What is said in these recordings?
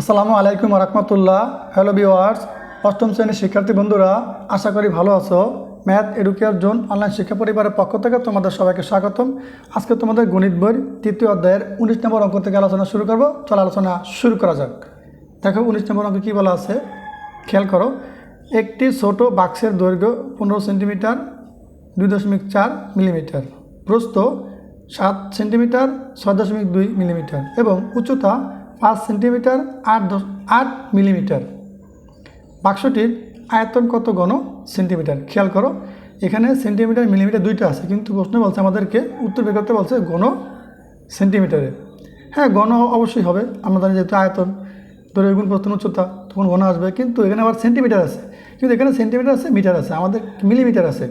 আসসালামু আলাইকুম রহমতুল্লাহ। Hello viewers অষ্টম শ্রেণির শিক্ষার্থী বন্ধুরা, আশা করি ভালো আছো। ম্যাথ এডুকেয়ার জোন অনলাইন শিক্ষা পরিবারের পক্ষ থেকে তোমাদের সবাইকে স্বাগতম। আজকে তোমাদের গণিত বই তৃতীয় অধ্যায়ের উনিশ নম্বর অঙ্ক থেকে আলোচনা শুরু করব। চলো আলোচনা শুরু করা যাক। দেখো, উনিশ নম্বর অঙ্ক কী বলা আছে? খেয়াল করো, একটি ছোট বাক্সের দৈর্ঘ্য পনেরো সেন্টিমিটার, দুই দশমিক চার মিলিমিটার। প্রস্থ সাত সেন্টিমিটার, ছয় দশমিক দুই মিলিমিটার এবং উচ্চতা পাঁচ সেন্টিমিটার, আট দশ, আট মিলিমিটার। বাক্সটির আয়তন কত ঘন? সেন্টিমিটার। খেয়াল করো, এখানে সেন্টিমিটার, মিলিমিটার দুইটা আছে, কিন্তু প্রশ্ন বলছে আমাদেরকে, উত্তর বের করতে বলছে ঘন সেন্টিমিটারে। হ্যাঁ ঘন অবশ্যই হবে, আমরা জানি যেহেতু আয়তন। দৈর্ঘ্য গুণ প্রস্তুন উচ্চতা, তখন ঘন আসবে, কিন্তু এখানে আবার সেন্টিমিটার আছে। কিন্তু এখানে সেন্টিমিটার আছে, মিটার আছে, আমাদের মিলিমিটার আছে।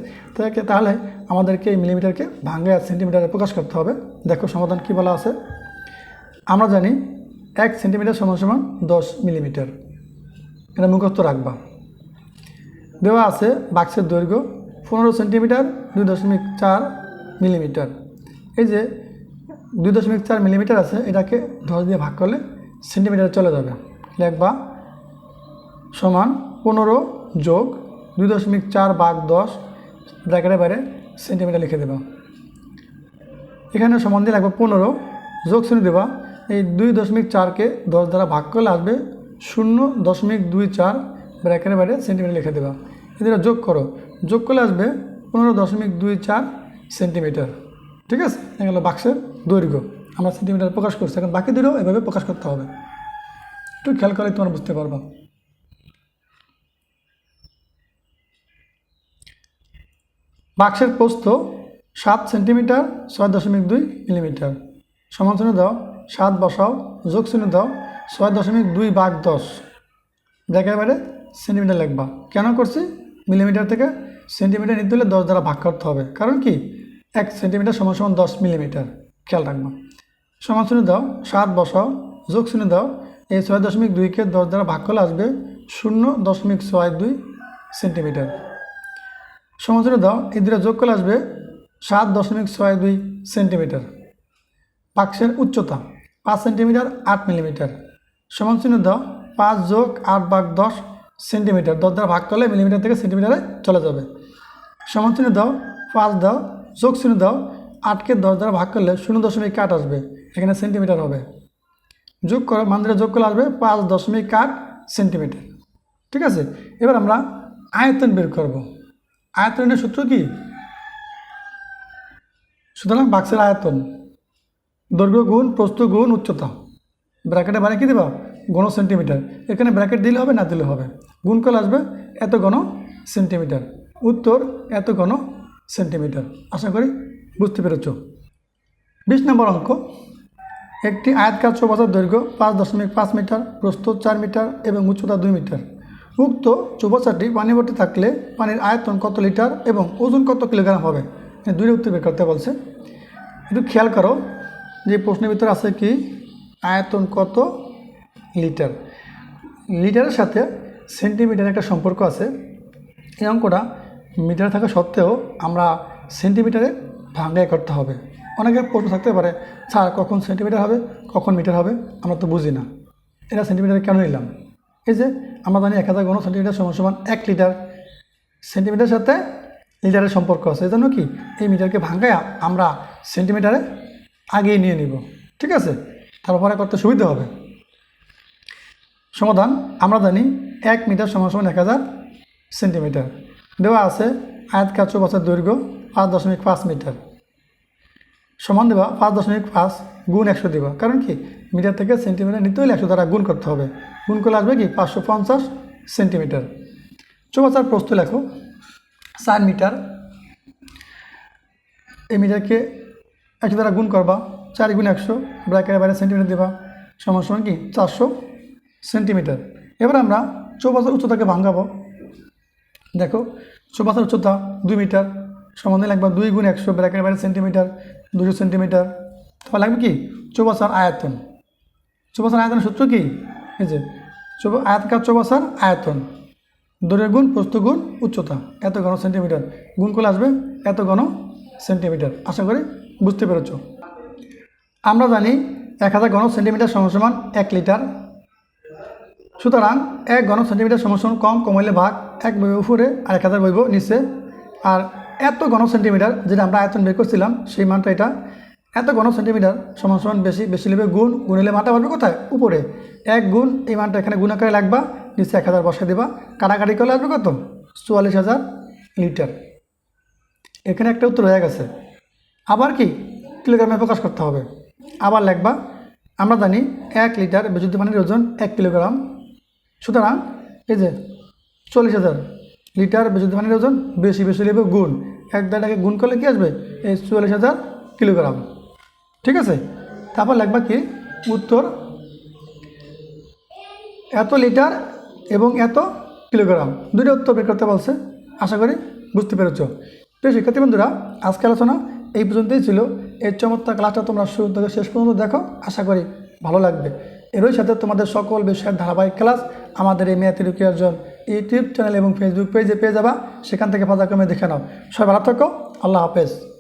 তাহলে আমাদেরকে এই মিলিমিটারকে ভাঙে আর সেন্টিমিটারে প্রকাশ করতে হবে। দেখো সমাধান কী বলা আছে? আমরা জানি এক সেন্টিমিটার সমান সমান দশ মিলিমিটার। এটা মুখস্থ রাখবা। দেওয়া আছে বাক্সের দৈর্ঘ্য পনেরো সেন্টিমিটার, দুই দশমিক চার মিলিমিটার। এই যে দুই দশমিক চার মিলিমিটার আছে, এটাকে দশ দিয়ে ভাগ করলে সেন্টিমিটারে চলে যাবে। লিখবা সমান পনেরো যোগ দুই দশমিক চার বাঘ দশ, ব্র্যাকেটের বাইরে সেন্টিমিটার লিখে দেবা। এখানে সমান দিয়ে লাগবে পনেরো যোগ শ্রেণি দেবা এই দুই দশমিক চারকে দশ দ্বারা ভাগ করলে আসবে শূন্য দশমিক দুই চার, ব্র্যাকেটের বাইরে সেন্টিমিটার লিখে দেবা। এদের যোগ করো। যোগ করলে আসবে পনেরো দশমিক দুই চার সেন্টিমিটার ঠিক আছে? এগুলো বাক্সের দৈর্ঘ্য। আমরা সেন্টিমিটার প্রকাশ করছি। এখন বাকি দুটো এভাবে প্রকাশ করতে হবে। একটু খেয়াল করলে তোমরা বুঝতে পারবা। বাক্সের প্রস্থ সাত সেন্টিমিটার ছয় দশমিক দুই মিলিমিটার সমান চিহ্ন দাও। সাত বসাও, যোগ চিহ্ন দাও, ছয় দশমিক দুই বাঘ দশ। দেখার বাইরে সেন্টিমিটার লিখবা। কেন করছি? মিলিমিটার থেকে সেন্টিমিটার নিতে হলে দশ দ্বারা ভাগ করতে হবে। কারণ কি? এক সেন্টিমিটার সমান সমান দশ মিলিমিটার খেয়াল রাখবা। সমান চিহ্ন দাও, সাত বসাও, যোগ চিহ্ন দাও, এই ছয় দশমিক দুইকে দশ দ্বারা ভাগ করলে আসবে শূন্য দশমিক ছয় দুই সেন্টিমিটার সমাধান দাও, এই দুটো যোগ করলে আসবে সাত দশমিক ছয় দুই সেন্টিমিটার বাক্সের উচ্চতা পাঁচ সেন্টিমিটার, আট মিলিমিটার। সমান চিহ্ন দাও, পাঁচ যোগ আট ভাগ দশ সেন্টিমিটার। দশ দ্বারা ভাগ করলে মিলিমিটার থেকে সেন্টিমিটারে চলে যাবে। সমান চিহ্ন দাও, পাঁচ দাও, যোগ চিহ্ন দাও, আটকে দশ দ্বারা ভাগ করলে শূন্য দশমিক আট আসবে। এখানে সেন্টিমিটার হবে। যোগ করো মানদের যোগ করলে আসবে পাঁচ দশমিক আট সেন্টিমিটার। ঠিক আছে? এবার আমরা আয়তন বের করব। আয়তনের সূত্র কি? সুতরাং বাক্সের আয়তন। দৈর্ঘ্য গুণ, প্রস্থ গুণ, উচ্চতা। ব্র্যাকেটে মানে কি দেবা? গণ সেন্টিমিটার এখানে ব্র্যাকেট দিলে হবে, না দিলে হবে? গুণ করলে আসবে, এত গণ সেন্টিমিটার উত্তর, এত গণ সেন্টিমিটার আশা করি বুঝতে পেরেছ। বিশ নম্বর অঙ্ক। একটি আয়তকার চৌবাচার দৈর্ঘ্য পাঁচ দশমিক পাঁচ মিটার, প্রস্থ চার মিটার এবং উচ্চতা দুই মিটার। উক্ত চৌবাচারটি পানি ভর্তি থাকলে পানির আয়তন কত লিটার এবং ওজন কত কিলোগ্রাম হবে? দুইটা উত্তর বের করতে বলছে। একটু খেয়াল করো যে প্রশ্নের ভিতরে আছে কি? আয়তন কত লিটার? লিটারের সাথে সেন্টিমিটার একটা সম্পর্ক আছে। এই অঙ্কটা মিটার থাকা সত্ত্বেও আমরা সেন্টিমিটারে ভাঙ্গাই করতে হবে। অনেকের প্রশ্ন থাকতে পারে, স্যার, কখন সেন্টিমিটার হবে? কখন মিটার হবে? আমরা তো বুঝি না। এটা সেন্টিমিটারে কেন নিলাম? এই যে আমরা জানি এক হাজার গণ সেন্টিমিটার সমান সমান এক লিটার। সেন্টিমিটারের সাথে লিটারের সম্পর্ক আছে। এই জন্য কি? এই মিটারকে ভাঙ্গায়া আমরা সেন্টিমিটারে আগেই নিয়ে নিব, ঠিক আছে? তারপরে করতে সুবিধা হবে। সমাধান, আমরা জানি এক মিটার সমান সমান এক হাজার সেন্টিমিটার। দেওয়া আছে আয়াতকার চৌবাচ্চার দৈর্ঘ্য পাঁচ দশমিক পাঁচ মিটার। সমান দেবা পাঁচ দশমিক পাঁচ গুণ একশো দেবা কারণ কি? মিটার থেকে সেন্টিমিটার নিতে হলে একশো দ্বারা গুণ করতে হবে। গুণ করলে আসবে কি? পাঁচশো পঞ্চাশ সেন্টিমিটার। চৌবাচ্চার প্রস্থ লেখো, চার মিটার। এই মিটারকে একশো দ্বারা গুণ করবা, চার গুণ একশো ব্র্যাকের বাইরে সেন্টিমিটার দেবা। সমান সমান কি? চারশো সেন্টিমিটার এবার আমরা চৌবাচ্চার উচ্চতাকে ভাঙাবো। দেখো, চৌবাচ্চার উচ্চতা দুই মিটার সমাধান লাগবে দুই গুণ একশো ব্র্যাকের বাইরে সেন্টিমিটার দুশো সেন্টিমিটার তারপর লাগবে কি? চৌবাচ্চার আয়তন। চৌবাচ্চার আয়তনের সূত্র কি? এই যে আয়তকার চৌবাচ্চার আয়তন। দৈর্ঘ্য গুণ, প্রস্থ গুণ, উচ্চতা। এত ঘন সেন্টিমিটার গুণ করলে আসবে এত ঘন সেন্টিমিটার আশা করি বুঝতে পেরেছ? আমরা জানি এক হাজার ঘন সেন্টিমিটার সমান সমান এক লিটার। সুতরাং এক ঘন সেন্টিমিটার সমসন কম কমাইলে ভাগ এক বইব উপরে আর এক হাজার বইব নিচে। আর এত ঘন সেন্টিমিটার যেটা আমরা আয়তন বের করছিলাম, সেই মানটা এটা। এত ঘন সেন্টিমিটার সমান সমান বেশি বেশি নেবে গুণ গুণিলে মানটা পারবে কোথায়? উপরে। এক গুণ, এই মানটা এখানে গুণ আকারে লাগবা, নিচে এক হাজার বসে দেবা। কাটাকাটি করলে আসবে কত? চুয়াল্লিশ হাজার লিটার। এখানে একটা উত্তর হয়ে গেছে। আবার কি কিলোগ্রামে প্রকাশ করতে হবে? আবার লিখবা, আমরা জানি এক লিটার বিশুদ্ধ পানির ওজন এক কিলোগ্রাম। সুতরাং এই যে চল্লিশ হাজার লিটার বিশুদ্ধ পানির ওজন বেশি বেশি নেবে গুণ। এক দাঁড়াকে গুণ করলে কী আসবে? এই চুয়াল্লিশ হাজার কিলোগ্রাম। ঠিক আছে? তারপর লিখবা কি? উত্তর, এত লিটার এবং এত কিলোগ্রাম। দুটো উত্তর বের করতে বলছে। আশা করি বুঝতে পেরেছ। প্রিয় শিক্ষার্থী বন্ধুরা আজকে আলোচনা এই পর্যন্তই ছিল। এর চমৎকার ক্লাসটা তোমরা শুরু থেকে শেষ পর্যন্ত দেখো। আশা করি ভালো লাগবে। এরই সাথে তোমাদের সকল বিষয়ের ধারাবাহিক ক্লাস আমাদের এই মেয়াদ এডুকেশন ইউটিউব চ্যানেল এবং ফেসবুক পেজে পেয়ে যাবা। সেখান থেকে পাজাক্রমে দেখে নাও। সবাই ভালো থাকো। আল্লাহ হাফেজ।